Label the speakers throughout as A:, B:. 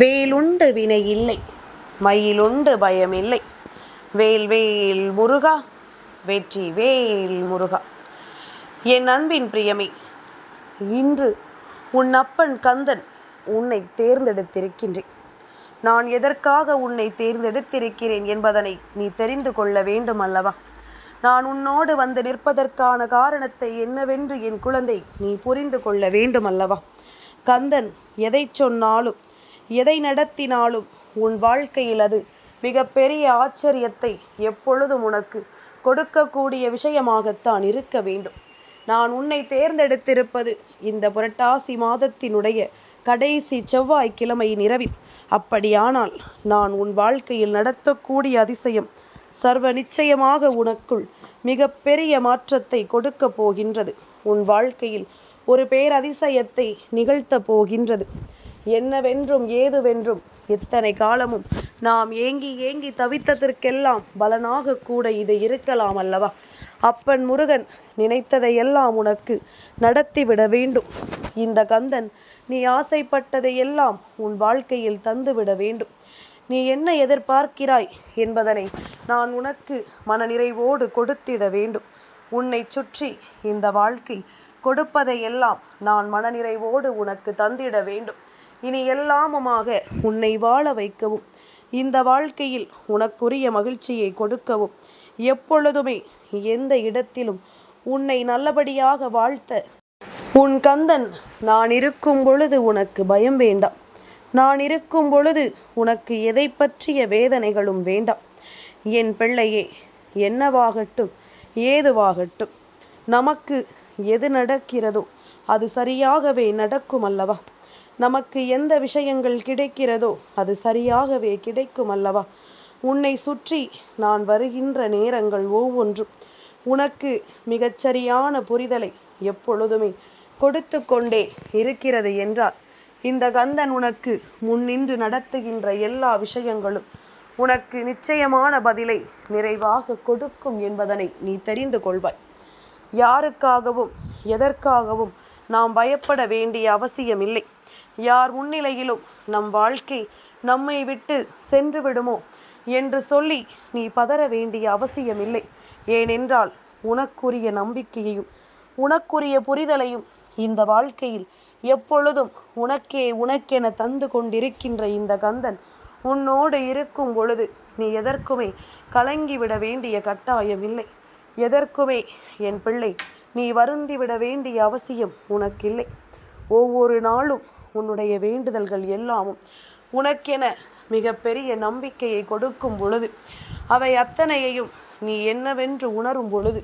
A: வேலுண்டு வினை இல்லை மயிலுண்டு பயமில்லை வேல் வேல் முருகா வெற்றி வேல் முருகா. என் அன்பின் பிரியமே இன்று உன் அப்பன் கந்தன் உன்னை தேர்ந்தெடுத்திருக்கின்றேன். நான் எதற்காக உன்னை தேர்ந்தெடுத்திருக்கிறேன் என்பதனை நீ தெரிந்து கொள்ள வேண்டும் அல்லவா? நான் உன்னோடு வந்து நிற்பதற்கான காரணத்தை என்னவென்று என் குழந்தை நீ புரிந்து கொள்ள வேண்டும் அல்லவா? கந்தன் எதை சொன்னாலும் எதை நடத்தினாலும் உன் வாழ்க்கையில் அது மிகப்பெரிய ஆச்சரியத்தை எப்பொழுதும் உனக்கு கொடுக்கக்கூடிய விஷயமாகத்தான் இருக்க வேண்டும். நான் உன்னை தேர்ந்தெடுத்திருப்பது இந்த புரட்டாசி மாதத்தினுடைய கடைசி செவ்வாய்க்கிழமை நிறவில் அப்படியானால் நான் உன் வாழ்க்கையில் நடத்தக்கூடிய அதிசயம் சர்வ நிச்சயமாக உனக்குள் மிகப்பெரிய மாற்றத்தை கொடுக்க போகின்றது. உன் வாழ்க்கையில் ஒரு பேரதிசயத்தை நிகழ்த்த போகின்றது. என்னவென்றும் ஏதுவென்றும் இத்தனை காலமும் நாம் ஏங்கி ஏங்கி தவித்ததற்கெல்லாம் பலனாக கூட இது இருக்கலாம் அல்லவா? அப்பன் முருகன் நினைத்ததையெல்லாம் உனக்கு நடத்திவிட வேண்டும். இந்த கந்தன் நீ ஆசைப்பட்டதையெல்லாம் உன் வாழ்க்கையில் தந்துவிட வேண்டும். நீ என்ன எதிர்பார்க்கிறாய் என்பதனை நான் உனக்கு மனநிறைவோடு கொடுத்திட வேண்டும். உன்னை சுற்றி இந்த வாழ்க்கை கொடுப்பதையெல்லாம் நான் மனநிறைவோடு உனக்கு தந்திட வேண்டும். இனி எல்லாமுமாக உன்னை வாழ வைக்கவும். இந்த வாழ்க்கையில் உனக்குரிய மகிழ்ச்சியை கொடுக்கவும். எப்பொழுதுமே எந்த இடத்திலும் உன்னை நல்லபடியாக வாழ்த்த உன் கந்தன் நான் இருக்கும் பொழுது உனக்கு பயம் வேண்டாம். நான் இருக்கும் பொழுது உனக்கு எதை பற்றிய வேதனைகளும் வேண்டாம். என் பிள்ளையே என்னவாகட்டும் ஏதுவாகட்டும். நமக்கு எது நடக்கிறதோ அது சரியாகவே நடக்கும் அல்லவா? நமக்கு எந்த விஷயங்கள் கிடைக்கிறதோ அது சரியாகவே கிடைக்கும் அல்லவா உன்னை சுற்றி நான் வருகின்ற நேரங்கள் ஒவ்வொன்றும். உனக்கு மிகச்சரியான புரிதலை எப்பொழுதுமே கொடுத்து கொண்டே இருக்கிறது என்றால் இந்த கந்தன் உனக்கு முன்னின்று நடத்துகின்ற எல்லா விஷயங்களும் உனக்கு நிச்சயமான பதிலை நிறைவாக கொடுக்கும் என்பதனை நீ தெரிந்து கொள்வாய். யாருக்காகவும் எதற்காகவும் நாம் பயப்பட வேண்டிய அவசியமில்லை. யார் முன்னிலையிலும் நம் வாழ்க்கை நம்மை விட்டு சென்று விடுமோ என்று சொல்லி நீ பதற வேண்டிய அவசியமில்லை. ஏனென்றால் உனக்குரிய நம்பிக்கையையும் உனக்குரிய புரிதலையும் இந்த வாழ்க்கையில் எப்பொழுதும் உனக்கே உனக்கென தந்து கொண்டிருக்கின்ற இந்த கந்தன் உன்னோடு இருக்கும் பொழுது நீ எதற்குமே கலங்கிவிட வேண்டிய கட்டாயம் இல்லை எதற்குமே என் பிள்ளை நீ வருந்திவிட வேண்டிய அவசியம் உனக்கில்லை. ஒவ்வொரு நாளும் உன்னுடைய வேண்டுதல்கள் எல்லாமும் உனக்கென மிகப்பெரிய நம்பிக்கையை கொடுக்கும் பொழுது அவை அத்தனையையும் நீ என்னவென்று உணரும் பொழுது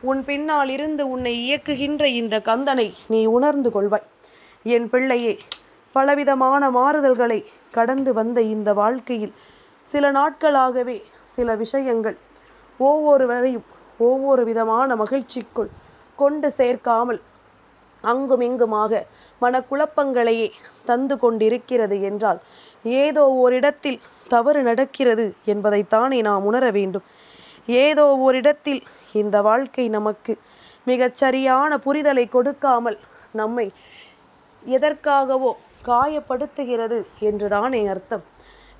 A: உன் பின்னால் இருந்து உன்னை இயக்குகின்ற இந்த கந்தனை நீ உணர்ந்து கொள்வாய். என் பிள்ளையே பலவிதமான மாறுதல்களை கடந்து வந்த இந்த வாழ்க்கையில் சில நாட்களாகவே சில விஷயங்கள் ஒவ்வொருவரையும் ஒவ்வொரு விதமான மகிழ்ச்சிக்குள் கொண்டு சேர்க்காமல் அங்குமிங்குமாக மனக்குழப்பங்களையே தந்து கொண்டிருக்கிறது என்றால் ஏதோ ஓரிடத்தில் தவறு நடக்கிறது என்பதைத்தானே நாம் உணர வேண்டும். ஏதோ ஓரிடத்தில் இந்த வாழ்க்கை நமக்கு மிகச்சரியான புரிதலை கொடுக்காமல் நம்மை எதற்காகவோ காயப்படுத்துகிறது என்றுதானே அர்த்தம்.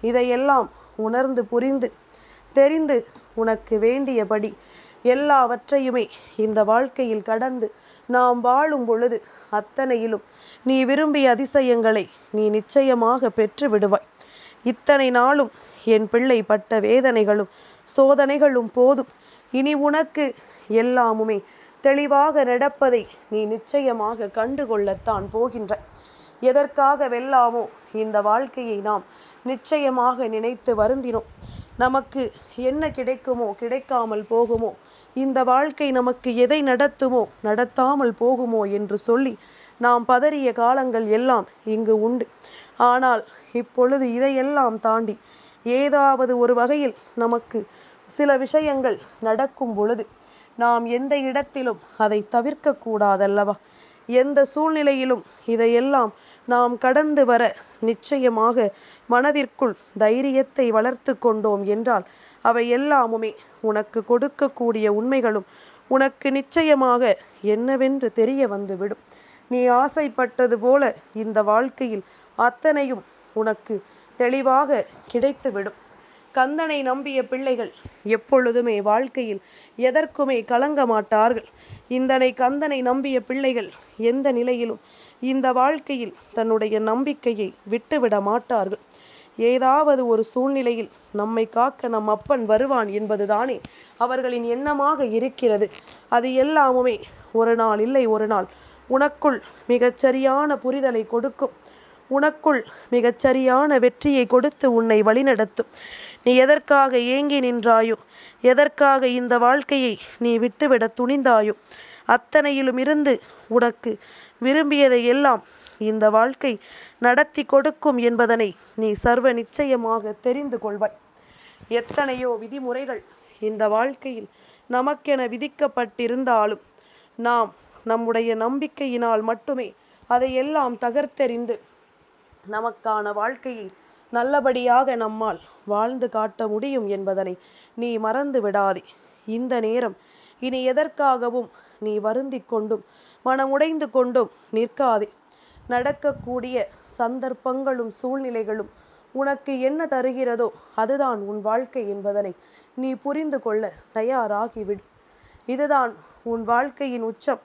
A: இதையெல்லாம் உணர்ந்து புரிந்து தெரிந்து உனக்கு வேண்டியபடி எல்லாவற்றையுமே இந்த வாழ்க்கையில் கடந்து நாம் வாழும் பொழுது அத்தனையிலும் நீ விரும்பிய அதிசயங்களை நீ நிச்சயமாக பெற்று விடுவாய் இத்தனை நாளும் என் பிள்ளை பட்ட வேதனைகளும் சோதனைகளும் போதும். இனி உனக்கு எல்லாமுமே தெளிவாக நடப்பதை நீ நிச்சயமாக கண்டுகொள்ளத்தான் போகின்ற எதற்காக வெல்லாமோ இந்த வாழ்க்கையை நாம் நிச்சயமாக நினைத்து வருந்தினோம். நமக்கு என்ன கிடைக்குமோ கிடைக்காமல் போகுமோ இந்த வாழ்க்கை நமக்கு எதை நடத்துமோ நடத்தாமல் போகுமோ என்று சொல்லி நாம் பதறிய காலங்கள் எல்லாம் இங்கு உண்டு. ஆனால் இப்பொழுது இதையெல்லாம் தாண்டி ஏதாவது ஒரு வகையில் நமக்கு சில விஷயங்கள் நடக்கும் பொழுது நாம் எந்த இடத்திலும் அதை தவிர்க்க கூடாதல்லவா எந்த சூழ்நிலையிலும் இதையெல்லாம் நாம் கடந்து வர நிச்சயமாக மனதிற்குள் தைரியத்தை வளர்த்து கொண்டோம் என்றால் அவை எல்லாமுமே உனக்கு கொடுக்கக்கூடிய உண்மைகளும் உனக்கு நிச்சயமாக என்னவென்று தெரிய வந்துவிடும். நீ ஆசைப்பட்டது போல இந்த வாழ்க்கையில் அத்தனையும் உனக்கு தெளிவாக கிடைத்துவிடும். கந்தனை நம்பிய பிள்ளைகள் எப்பொழுதுமே வாழ்க்கையில் எதற்குமே கலங்க மாட்டார்கள். இந்தனை கந்தனை நம்பிய பிள்ளைகள் எந்த நிலையிலும் இந்த வாழ்க்கையில் தன்னுடைய நம்பிக்கையை விட்டுவிட மாட்டார்கள். ஏதாவது ஒரு சூழ்நிலையில் நம்மை காக்க நம் அப்பன் வருவான் என்பதுதானே அவர்களின் எண்ணமாக இருக்கிறது. அது எல்லாமுமே ஒரு நாள் இல்லை ஒரு நாள். உனக்குள் மிகச்சரியான புரிதலை கொடுக்கும். உனக்குள் மிகச்சரியான வெற்றியை கொடுத்து உன்னை வழிநடத்தும். நீ எதற்காக ஏங்கி நின்றாயோ எதற்காக இந்த வாழ்க்கையை நீ விட்டுவிட துணிந்தாயோ அத்தனையிலும் இருந்து உனக்கு விரும்பியதை எல்லாம் இந்த வாழ்க்கை நடத்தி கொடுக்கும் என்பதனை நீ சர்வ நிச்சயமாக தெரிந்து கொள்வாய். எத்தனையோ விதிமுறைகள் இந்த வாழ்க்கையில் நமக்கென விதிக்கப்பட்டிருந்தாலும் நாம் நம்முடைய நம்பிக்கையினால் மட்டுமே அதையெல்லாம் தகர்த்தெறிந்து நமக்கான வாழ்க்கையை நல்லபடியாக நம்மால் வாழ்ந்து காட்ட முடியும் என்பதனை நீ மறந்து விடாதே இந்த நேரம் இனி எதற்காகவும் நீ வருந்தி கொண்டும் மனமுடைந்து கொண்டும் நிற்காதே. நடக்கக்கூடிய சந்தர்ப்பங்களும் சூழ்நிலைகளும் உனக்கு என்ன தருகிறதோ அதுதான் உன் வாழ்க்கை என்பதனை நீ புரிந்து கொள்ள தயாராகிவிடு. இதுதான் உன் வாழ்க்கையின் உச்சம்.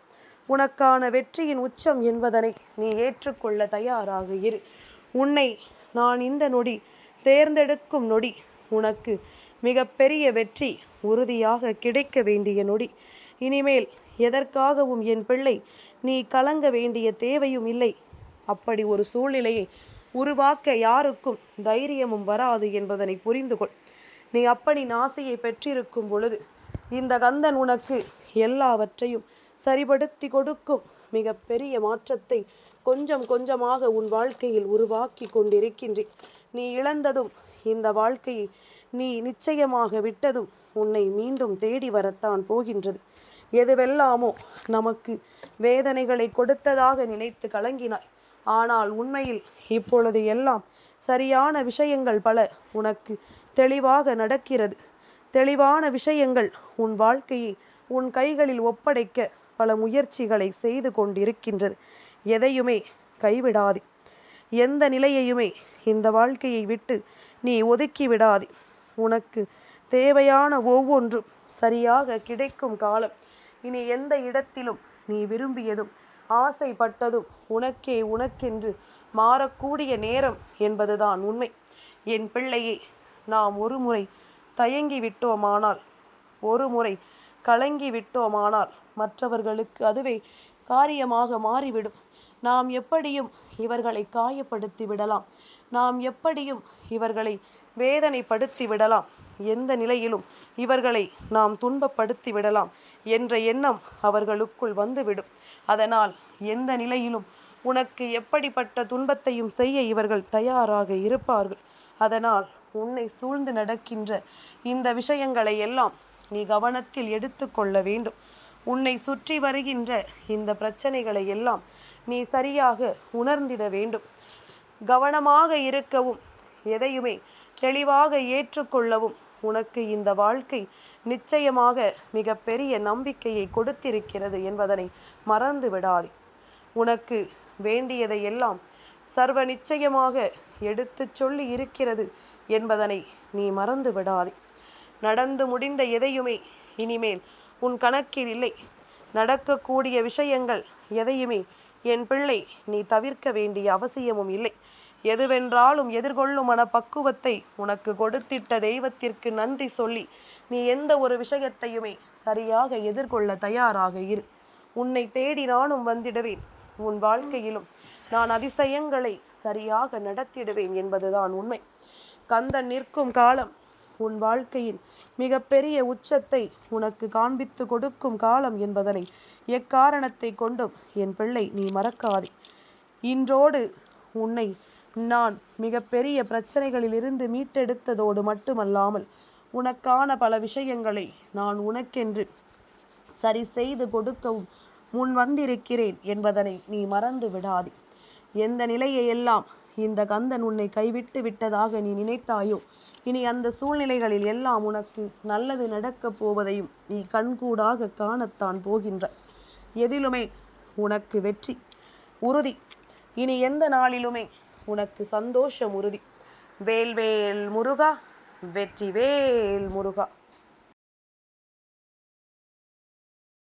A: உனக்கான வெற்றியின் உச்சம் என்பதனை நீ ஏற்றுக்கொள்ள தயாராக இரு. உன்னை நான் இந்த நொடி தேர்ந்தெடுக்கும் நொடி உனக்கு மிகப்பெரிய வெற்றி உறுதியாக கிடைக்க வேண்டிய நொடி. இனிமேல் எதற்காகவும் என் பிள்ளை நீ கலங்க வேண்டிய தேவையும் இல்லை. அப்படி ஒரு சூழ்நிலையை உருவாக்க யாருக்கும் தைரியமும் வராது என்பதனை புரிந்து கொள் நீ அப்படி நாசையை பெற்றிருக்கும் பொழுது இந்த கந்தன் உனக்கு எல்லாவற்றையும் சரிபடுத்தி கொடுக்கும். மிக பெரிய மாற்றத்தை கொஞ்சம் கொஞ்சமாக உன் வாழ்க்கையில் உருவாக்கி கொண்டிருக்கின்றேன். நீ இழந்ததும் இந்த வாழ்க்கையை நீ நிச்சயமாக விட்டதும் உன்னை மீண்டும் தேடி வரத்தான் போகின்றது. எதுவெல்லாமோ நமக்கு வேதனைகளை கொடுத்ததாக நினைத்து கலங்கினாய். ஆனால் உண்மையில் இப்பொழுது எல்லாம் சரியான விஷயங்கள் பல உனக்கு தெளிவாக நடக்கிறது. தெளிவான விஷயங்கள் உன் வாழ்க்கையை உன் கைகளில் ஒப்படைக்க பல முயற்சிகளை செய்து கொண்டிருக்கின்றது. எதையுமே கைவிடாதே. எந்த நிலையையுமே இந்த வாழ்க்கையை விட்டு நீ ஒதுக்கி விடாதே. உனக்கு தேவையான ஒவ்வொன்றும் சரியாக கிடைக்கும் காலம். இனி எந்த இடத்திலும் நீ விரும்பியதும் ஆசைப்பட்டதும் உனக்கே உனக்கென்று மாறக்கூடிய நேரம் என்பதுதான் உண்மை. என் பிள்ளையே நாம் ஒரு முறை தயங்கி விட்டோமானால் ஒரு முறை கலங்கி விட்டோமானால் மற்றவர்களுக்கு அதுவே காரியமாக மாறிவிடும். நாம் எப்படியும் இவர்களை காயப்படுத்தி விடலாம். நாம் எப்படியும் இவர்களை வேதனைப்படுத்தி விடலாம். எந்த நிலையிலும் இவர்களை நாம் துன்பப்படுத்தி விடலாம் என்ற எண்ணம் அவர்களுக்குள் வந்துவிடும். அதனால் எந்த நிலையிலும் உனக்கு எப்படிப்பட்ட துன்பத்தையும் செய்ய இவர்கள் தயாராக இருப்பார்கள். அதனால் உன்னை சூழ்ந்து நடக்கின்ற இந்த விஷயங்களை எல்லாம் நீ கவனத்தில் எடுத்துக்கொள்ள வேண்டும். உன்னை சுற்றி வருகின்ற இந்த பிரச்சனைகளை எல்லாம் நீ சரியாக உணர்ந்திட வேண்டும். கவனமாக இருக்கவும் எதையுமே தெளிவாக ஏற்றுக்கொள்ளவும் உனக்கு இந்த வாழ்க்கை நிச்சயமாக மிகப்பெரிய நம்பிக்கையை கொடுத்திருக்கிறது என்பதனை மறந்து விடாதே. உனக்கு வேண்டியதை எல்லாம் சர்வ நிச்சயமாக எடுத்துச் சொல்லி இருக்கிறது என்பதனை நீ மறந்து விடாதே. நடந்து முடிந்த எதையுமே இனிமேல் உன் கணக்கில் இல்லை. நடக்கக்கூடிய விஷயங்கள் எதையுமே என் பிள்ளை நீ தவிர்க்க வேண்டிய அவசியமும் இல்லை. எதுவென்றாலும் எதிர்கொள்ளும் மனப்பக்குவத்தை உனக்கு கொடுத்திட்ட தெய்வத்திற்கு நன்றி சொல்லி நீ எந்த ஒரு விஷயத்தையுமே சரியாக எதிர்கொள்ள தயாராக இரு. உன்னை தேடி நானும் வந்திடுவேன். உன் வாழ்க்கையிலும் நான் அதிசயங்களை சரியாக நடத்திடுவேன் என்பதுதான் உண்மை. கந்தன் நிற்கும் காலம் உன் வாழ்க்கையின் மிகப்பெரிய உச்சத்தை உனக்கு காண்பித்து கொடுக்கும் காலம் என்பதனை எக்காரணத்தை கொண்டும் என் பிள்ளை நீ மறக்காதே. இன்றோடு உன்னை நான் மிகப்பெரிய பிரச்சனைகளிலிருந்து மீட்டெடுத்ததோடு மட்டுமல்லாமல் உனக்கான பல விஷயங்களை நான் உனக்கென்று சரி செய்து கொடுக்கவும் முன் வந்திருக்கிறேன் என்பதனை நீ மறந்து விடாதே. எந்த நிலையையெல்லாம் இந்த கந்தன் உன்னை கைவிட்டு விட்டதாக நீ நினைத்தாயோ இனி அந்த சூழ்நிலைகளில் எல்லாம் உனக்கு நல்லது நடக்கப் போவதையும் நீ கண்கூடாக காணத்தான் போகின்ற. எதிலுமே உனக்கு வெற்றி உறுதி. இனி எந்த நாளிலுமே உனக்கு சந்தோஷம் உறுதி. வேல்வேல் முருகா வெற்றி வேல் முருகா.